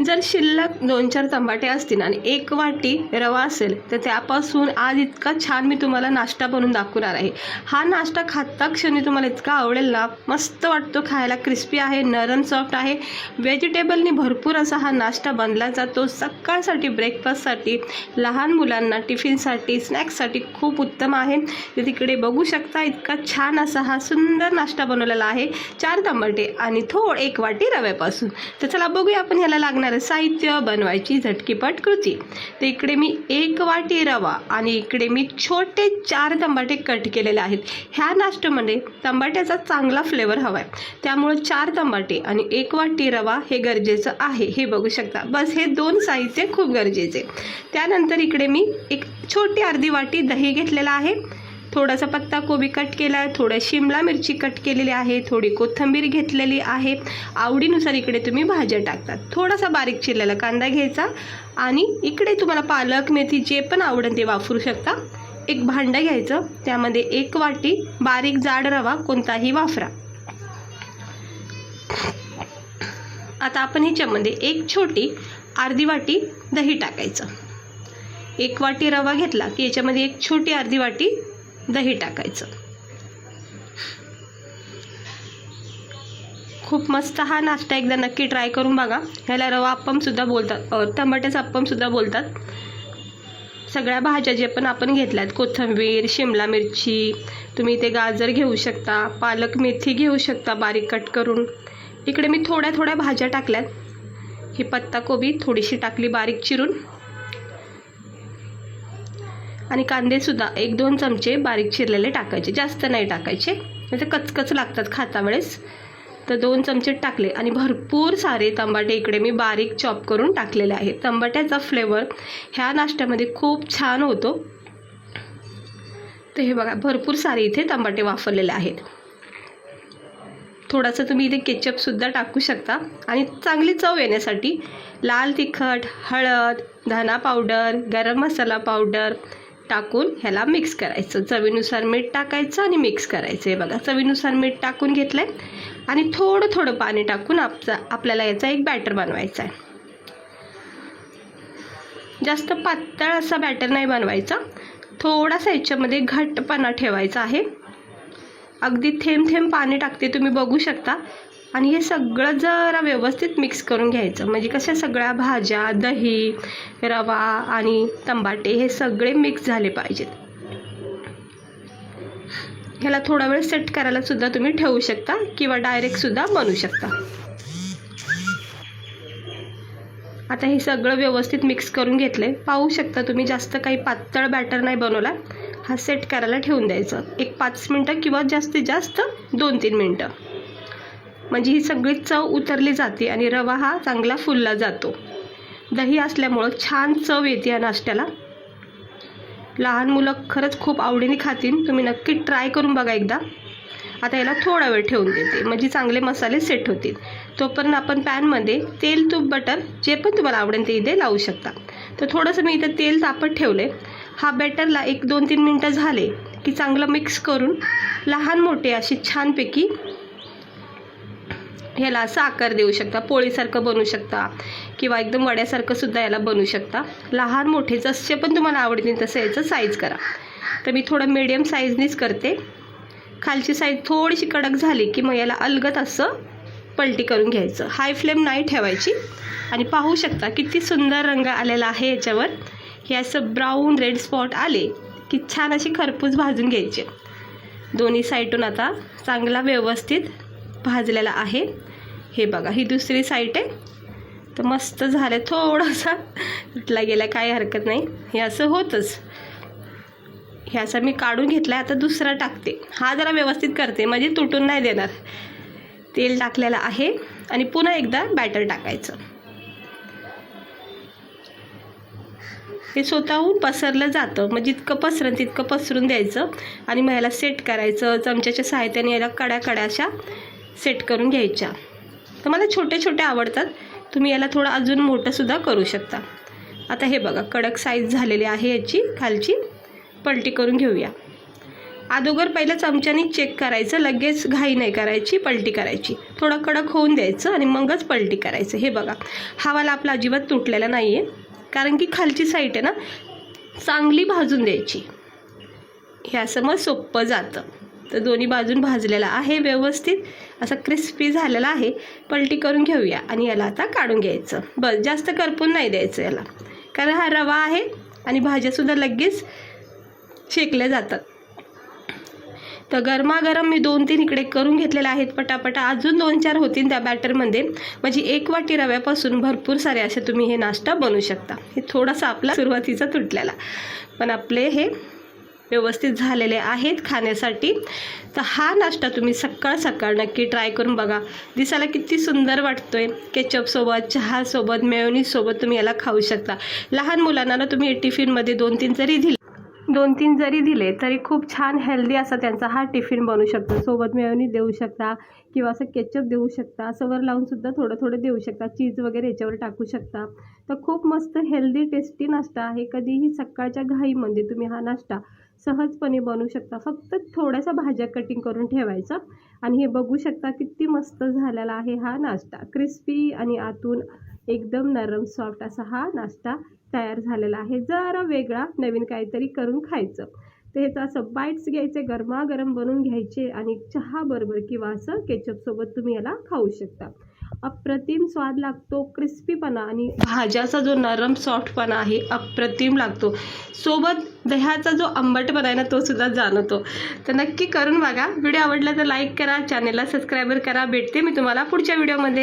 जर शिल्लक दोन चार तंबाटे असतील आणि एक वाटी रवा असेल तर त्यापासून आज इतका छान मी तुम्हाला नाश्ता बनवून दाखवणार आहे. हा नाश्ता खाता क्षणी तुम्हाला इतका आवडेल ना? मस्त वाटतो खायला. क्रिस्पी आहे नरम सॉफ्ट आहे. व्हेजिटेबलनी भरपूर असा हा नाश्ता बनला जातो. सकाळसाठी ब्रेकफास्टसाठी लहान मुलांना टिफिनसाठी स्नॅक्ससाठी खूप उत्तम आहे. तर तिकडे बघू शकता इतका छान असा हा सुंदर नाश्ता बनवलेला आहे. चार तंबाटे आणि थोड एक वाटी रव्यापासून. तर चला बघूया आपण ह्याला लागणार साहित्य बनवायची झटकीपट कृती. तर इकडे मी एक वाटी रवा आणि इकडे मी छोटे चार तंबाटे कट केलेले आहेत. ह्या नाश्त्यामध्ये तंबाट्याचा चांगला फ्लेवर हवा आहे त्यामुळं चार तंबाटे आणि एक वाटी रवा हे गरजेचं आहे. हे बघू शकता. बस हे दोन साहित्य खूप गरजेचे. त्यानंतर इकडे मी एक छोटी अर्धी वाटी दही घेतलेला आहे. थोडासा पत्ता कोबी कट केला आहे थोडं शिमला मिरची कट केलेली आहे थोडी कोथंबीर घेतलेली आहे. आवडीनुसार इकडे तुम्ही भाज्या टाकतात. थोडासा बारीक चिरलेला कांदा घ्यायचा आणि इकडे तुम्हाला पालक मेथी जे पण आवडेल ते वापरू शकता. एक भांडं घ्यायचं त्यामध्ये एक वाटी बारीक जाड रवा कोणताही वापरा आता आपण ह्याच्यामध्ये एक छोटी अर्धी वाटी दही टाकायचं. एक वाटी रवा घेतला की याच्यामध्ये एक छोटी अर्धी वाटी दही टाकायचं. खूप मस्त हा नाश्ता एकदा नक्की ट्राय करून बघा. ह्याला रवा अप्पमसुद्धा बोलतात अ, टमाट्याचा अप्पमसुद्धा बोलतात. सगळ्या भाज्या जे पण आपण घेतल्यात कोथिंबीर शिमला मिरची तुम्ही ते गाजर घेऊ शकता पालक मेथी घेऊ शकता बारीक कट करून. इकडे मी थोड्या थोड्या भाज्या टाकल्यात. ही पत्ताकोबी थोडीशी टाकली बारीक चिरून. आणि कांदेसुद्धा एक दोन चमचे बारीक चिरलेले टाकायचे. जास्त नाही टाकायचे. नाही कचकच लागतात खाता वेळेस. तर दोन चमचे टाकले आणि भरपूर सारे तंबाटे इकडे मी बारीक चॉप करून टाकलेले आहेत. तंबाट्याचा फ्लेवर ह्या नाश्त्यामध्ये खूप छान होतो. तर हे बघा भरपूर सारे इथे तंबाटे वापरलेले आहेत. थोडासा तुम्ही इथे केचपसुद्धा टाकू शकता. आणि चांगली चव येण्यासाठी लाल तिखट हळद धना पावडर गरम मसाला पावडर टाकून ह्याला मिक्स करायचं. चवीनुसार मीठ टाकायचं आणि मिक्स करायचं. हे बघा चवीनुसार मीठ टाकून घेतलं आहे आणि थोडं थोडं पाणी टाकून आपचा आपल्याला याचा एक बॅटर बनवायचा आहे. जास्त पातळ असा बॅटर नाही बनवायचा. थोडासा याच्यामध्ये घट्टपणा ठेवायचा आहे. अगदी थेंब थेंब पाणी टाकते तुम्ही बघू शकता. आणि हे सगळं जरा व्यवस्थित मिक्स करून घ्यायचं. म्हणजे कशा सगळ्या भाज्या दही रवा आणि तंबाटे हे सगळे मिक्स झाले पाहिजेत. ह्याला थोडा वेळ सेट करायला सुद्धा तुम्ही ठेवू शकता किंवा डायरेक्ट सुद्धा बनवू शकता. आता हे सगळं व्यवस्थित मिक्स करून घेतले पाहू शकता तुम्ही जास्त काही पातळ बॅटर नाही बनवला. हा सेट करायला ठेवून द्यायचं. एक पाच मिनटं किंवा जास्तीत जास्त दोन तीन मिनटं. म्हणजे ही सगळी चव उतरली जाते आणि रवा हा चांगला फुलला जातो. दही असल्यामुळं छान चव येते या नाश्त्याला. लहान मुलं खरंच खूप आवडीने खातील. तुम्ही नक्की ट्राय करून बघा एकदा. आता याला थोडा वेळ ठेवून देते. म्हणजे चांगले मसाले सेट होतील. तोपर्यंत आपण पॅनमध्ये तेल तूप बटर जे पण तुम्हाला आवडेल ते इथे लावू शकता. तर थोडंसं मी इथं तेल तापत ठेवले हा बॅटरला एक दोन तीन मिनटं झाले की चांगलं मिक्स करून लहान मोठे अशी छानपैकी ह्याला असं आकार देऊ शकता पोळीसारखं बनवू शकता किंवा एकदम वड्यासारखं सुद्धा याला बनवू शकता. लहान मोठे जसे पण तुम्हाला आवडतील तसं याचं साईज करा. तर मी थोडं मीडियम साईजनीच करते. खालची साईज थोडीशी कडक झाली की मग याला अलगत असं पलटी करून घ्यायचं. हाय फ्लेम नाही ठेवायची. आणि पाहू शकता किती सुंदर रंग आलेला आहे याच्यावर. हे असं ब्राऊन रेड स्पॉट आले की छान अशी खरपूस भाजून घ्यायचे. दोन्ही साईडून आता चांगला व्यवस्थित भाजलेला आहे. हे बघा ही दुसरी साईट आहे. तर मस्त झालं थोडासा तुटला गेला काही हरकत नाही. हे असं होतंच. हे असं मी काढून घेतला आता दुसरा टाकते. हा जरा व्यवस्थित करते म्हणजे तुटून नाही देणार. तेल टाकलेलं आहे आणि पुन्हा एकदा बॅटर टाकायचं. हे स्वतःहून पसरलं जातं मग जितकं पसरन तितकं पसरून द्यायचं आणि मग याला सेट करायचं. चमच्याच्या साहित्याने याला कड्या कड्या अशा सेट करून घ्यायच्या. तर मला छोटे छोटे आवडतात. तुम्ही याला थोडं अजून मोठंसुद्धा करू शकता. आता हे बघा कडक साईज झालेली आहे याची. खालची पलटी करून घेऊया. अगोदर पहिलं चमच्याने चेक करायचं. लगेच घाई नाही करायची पलटी करायची. थोडं कडक होऊन द्यायचं आणि मगच पलटी करायचं. हे बघा हा वाला आपला अजिबात तुटलेला नाही आहे कारण की खालची साईट आहे ना चांगली भाजून द्यायची. हे असं मग सोपं जातं. तर दोन्ही बाजून भाजलेला आहे व्यवस्थित. असा क्रिस्पी झालेला आहे. पलटी करून घेऊया आणि याला आता काढून घ्यायचं. बस जास्त करपून नाही द्यायचं याला. कारण हा रवा आहे आणि भाज्यासुद्धा लगेच शेकल्या जातात. तर गरमागरम मी दोन तीन इकडे करून घेतलेले आहेत पटापटा. अजून दोन चार होतील त्या बॅटरमध्ये. म्हणजे एक वाटी रव्यापासून भरपूर सारे असे तुम्ही हे नाश्ता बनवू शकता. हे थोडासा आपला सुरुवातीचा तुटलेला. पण आपले हे व्यवस्थित झालेले आहेत खाण्यासाठी. तर हा नाश्ता तुम्ही सकाळ सकाळ नक्की ट्राय करून बघा. दिसायला किती सुंदर वाटतोय. केचपसोबत चहासोबत मेयोनीजसोबत तुम्ही याला खाऊ शकता. लहान मुलांना ना तुम्ही टिफिनमध्ये दोन तीन जरी दिले दोन तीन जरी दिले तरी खूप छान हेल्दी असा त्यांचा हा टिफिन बनू शकतो. सोबत मेयोनी देऊ शकता किंवा असं केचप देऊ शकता. असं वर लावूनसुद्धा थोडं थोडं देऊ शकता. चीज वगैरे याच्यावर टाकू शकता. तर खूप मस्त हेल्दी टेस्टी नाश्ता आहे. कधीही सकाळच्या घाईमध्ये तुम्ही हा नाश्ता सहजपणे बनवू शकता. फक्त थोड्याशा भाज्या कटिंग करून ठेवायचा. आणि हे बघू शकता किती मस्त झालेला आहे हा नाश्ता. क्रिस्पी आणि आतून एकदम नरम सॉफ्ट असा हा नाश्ता तयार झालेला आहे. जरा वेगळा नवीन काहीतरी करून खायचं. तर ह्याचं असं बाईट्स घ्यायचे गरमागरम बनवून घ्यायचे आणि चहा बरोबर किंवा असं केचपसोबत तुम्ही याला खाऊ शकता. अप्रतिम स्वाद लागतो क्रिस्पीपणा आणि भाज्याचा जो नरम सॉफ्टपणा आहे अप्रतिम लागतो. सोबत दह्याचा जो आंबटपणा आहे ना तो सुद्धा जाणवतो. तर नक्की करून बघा. व्हिडिओ आवडला तर लाईक करा चॅनेलला सबस्क्राईबर करा. भेटते मी तुम्हाला पुढच्या व्हिडिओमध्ये